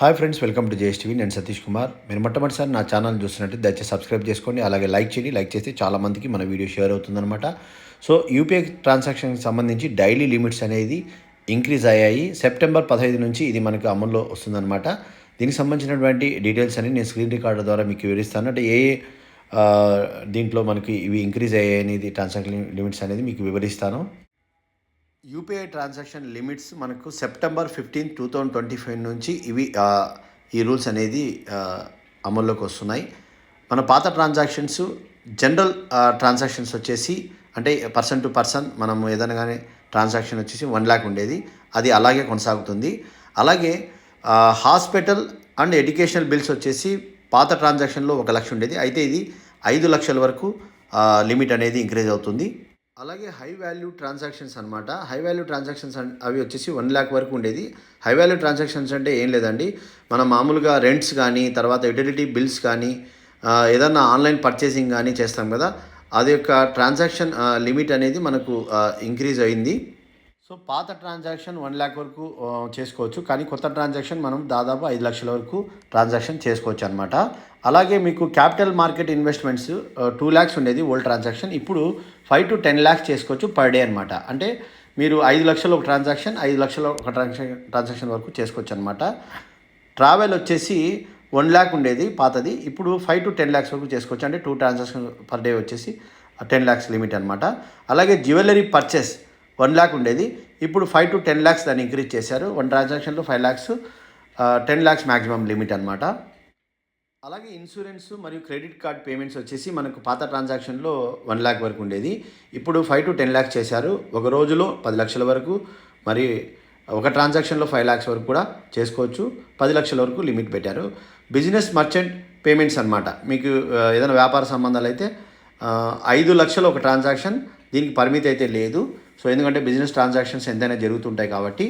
Hi friends welcome to JS TV. నేను సతీష్ కుమార్. మీరు మొట్టమొదటిసారి నా ఛానల్ చూస్తున్నట్టు దయచేసి సబ్స్క్రైబ్ చేసుకోండి అలాగే లైక్ చేయండి. లైక్ చేస్తే చాలామందికి మన వీడియో షేర్ అవుతుందన్నమాట. సో యూపీఐ ట్రాన్సాక్షన్కి సంబంధించి డైలీ లిమిట్స్ అనేది ఇంక్రీజ్ అయ్యాయి. సెప్టెంబర్ పదహైదు నుంచి ఇది మనకు అమల్లో వస్తుందన్నమాట. దీనికి సంబంధించినటువంటి డీటెయిల్స్ అని నేను స్క్రీన్ రికార్డర్ ద్వారా మీకు వివరిస్తాను. అంటే ఏ దీంట్లో మనకి ఇవి ఇంక్రీజ్ అయ్యాయి అనేది ట్రాన్సాక్షన్ లిమిట్స్ అనేది మీకు వివరిస్తాను. యూపీఐ ట్రాన్సాక్షన్ లిమిట్స్ మనకు September fifteen two thousand twenty five నుంచి ఇవి ఈ రూల్స్ అనేది అమల్లోకి వస్తున్నాయి. మన పాత ట్రాన్సాక్షన్స్ జనరల్ ట్రాన్సాక్షన్స్ వచ్చేసి అంటే పర్సన్ టు పర్సన్ మనం ఏదైనా కానీ ట్రాన్సాక్షన్ వచ్చేసి వన్ ల్యాక్ ఉండేది. అది అలాగే కొనసాగుతుంది. అలాగే హాస్పిటల్ అండ్ ఎడ్యుకేషనల్ బిల్స్ వచ్చేసి పాత ట్రాన్సాక్షన్లో ఒక లక్ష ఉండేది. అయితే ఇది ఐదు లక్షల వరకు లిమిట్ అనేది ఇంక్రీజ్ అవుతుంది. అలాగే హై వాల్యూ ట్రాన్సాక్షన్స్ అనమాట హై వాల్యూ ట్రాన్సాక్షన్స్ అవి వచ్చేసి వన్ ల్యాక్ వరకు ఉండేది. హై వాల్యూ ట్రాన్సాక్షన్స్ అంటే ఏం లేదండి. మనం మామూలుగా రెంట్స్ కానీ తర్వాత యుటిలిటీ బిల్స్ కానీ ఏదన్నా ఆన్లైన్ పర్చేసింగ్ కానీ చేస్తాం కదా. అది యొక్క ట్రాన్సాక్షన్ లిమిట్ అనేది మనకు ఇంక్రీజ్ అయింది. సో పాత ట్రాన్సాక్షన్ వన్ ల్యాక్ వరకు చేసుకోవచ్చు. కానీ కొత్త ట్రాన్సాక్షన్ మనం దాదాపు ఐదు లక్షల వరకు ట్రాన్సాక్షన్ చేసుకోవచ్చు అనమాట అలాగే మీకు capital market investments two lakhs ఉండేది ఓల్డ్ ట్రాన్సాక్షన్. ఇప్పుడు ఫైవ్ టు టెన్ ల్యాక్స్ చేసుకోవచ్చు పర్ డే అనమాట అంటే మీరు ఐదు లక్షలు ఒక ట్రాన్సాక్షన్ ఐదు లక్షల ఒక ట్రాన్సాక్షన్ ట్రాన్సాక్షన్ వరకు చేసుకోవచ్చు అనమాట ట్రావెల్ వచ్చేసి వన్ ల్యాక్ ఉండేది పాతది. ఇప్పుడు ఫైవ్ టు టెన్ ల్యాక్స్ వరకు చేసుకోవచ్చు. అంటే టూ ట్రాన్సాక్షన్ పర్ డే వచ్చేసి టెన్ ల్యాక్స్ లిమిట్ అనమాట అలాగే జ్యువెలరీ పర్చేస్ వన్ ల్యాక్ ఉండేది. ఇప్పుడు ఫైవ్ టు టెన్ ల్యాక్స్ దాన్ని ఇంక్రీజ్ చేశారు. వన్ ట్రాన్సాక్షన్లో five lakhs ten lakhs maximum limit అనమాట అలాగే ఇన్సూరెన్స్ మరియు క్రెడిట్ కార్డ్ పేమెంట్స్ వచ్చేసి మనకు పాత ట్రాన్సాక్షన్లో వన్ ల్యాక్ వరకు ఉండేది. ఇప్పుడు ఫైవ్ టు టెన్ ల్యాక్స్ చేశారు. ఒక రోజులో పది లక్షల వరకు మరి ఒక ట్రాన్సాక్షన్లో ఫైవ్ ల్యాక్స్ వరకు కూడా చేసుకోవచ్చు. పది లక్షల వరకు లిమిట్ పెట్టారు. బిజినెస్ మర్చెంట్ పేమెంట్స్ అనమాట మీకు ఏదైనా వ్యాపార సంబంధాలు అయితే ఐదు లక్షలు ఒక ట్రాన్సాక్షన్ దీనికి పరిమితి అయితే లేదు. సో ఎందుకంటే బిజినెస్ ట్రాన్సాక్షన్స్ ఎంతైనా జరుగుతుంటాయి కాబట్టి.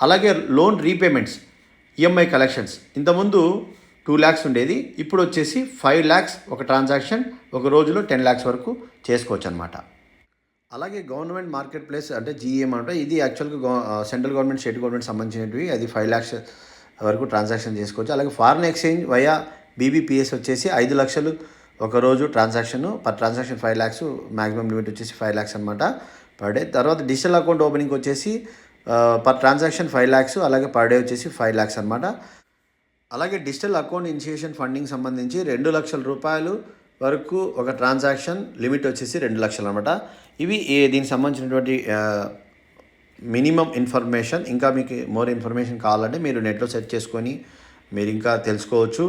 అలాగే లోన్ రీపేమెంట్స్ ఈఎంఐ కలెక్షన్స్. ఇంతకుముందు టూ ల్యాక్స్ ఉండేది. ఇప్పుడు వచ్చేసి ఫైవ్ ల్యాక్స్ ఒక ట్రాన్సాక్షన్ ఒక రోజులో టెన్ ల్యాక్స్ వరకు చేసుకోవచ్చు అనమాట అలాగే గవర్నమెంట్ మార్కెట్ ప్లేస్ అంటే జీఎం అంటే ఇది యాక్చువల్గా సెంట్రల్ గవర్నమెంట్ స్టేట్ గవర్నమెంట్ సంబంధించినవి. అది ఫైవ్ ల్యాక్స్ వరకు ట్రాన్సాక్షన్ చేసుకోవచ్చు. అలాగే ఫారిన్ ఎక్స్చేంజ్ వయా బీబీపీఎస్ వచ్చేసి ఐదు లక్షలు ఒక రోజు transaction per transaction five lakhs maximum limit వచ్చేసి ఫైవ్ ల్యాక్స్ అనమాట పర్ డే. తర్వాత డిజిటల్ అకౌంట్ ఓపెనింగ్ వచ్చేసి పర్ ట్రాన్సాక్షన్ ఫైవ్ ల్యాక్స్ అలాగే పర్ డే వచ్చేసి ఫైవ్ ల్యాక్స్ అనమాట అలాగే డిజిటల్ అకౌంట్ ఇనిషియేషన్ ఫండింగ్ సంబంధించి రెండు లక్షల రూపాయలు వరకు ఒక ట్రాన్సాక్షన్ లిమిట్ వచ్చేసి రెండు లక్షలు అనమాట ఇవి ఏ- దీనికి సంబంధించినటువంటి మినిమం ఇన్ఫర్మేషన్ ఇంకా మీకు మోర్ ఇన్ఫర్మేషన్ కావాలంటే మీరు నెట్లో సెర్చ్ చేసుకొని మీరు ఇంకా తెలుసుకోవచ్చు.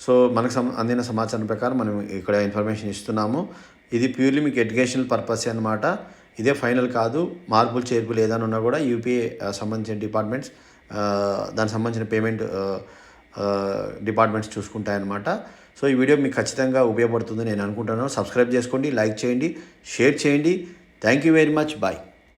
సో మనకు సం అందిన సమాచారం ప్రకారం మనం ఇక్కడ ఇన్ఫర్మేషన్ ఇస్తున్నాము. ఇది ప్యూర్లీ మీకు ఎడ్యుకేషనల్ పర్పస్ అనమాట ఇదే ఫైనల్ కాదు. మార్పులు చేర్పులు ఏదైనా ఉన్నా కూడా యూపీఏ సంబంధించిన డిపార్ట్మెంట్స్ దానికి సంబంధించిన పేమెంట్ డిపార్ట్మెంట్స్ చూసుకుంటాయన్నమాట. సో ఈ వీడియో మీకు ఖచ్చితంగా ఉపయోగపడుతుంది నేను అనుకుంటున్నాను. సబ్స్క్రైబ్ చేసుకోండి లైక్ చేయండి షేర్ చేయండి. Thank you very much. Bye.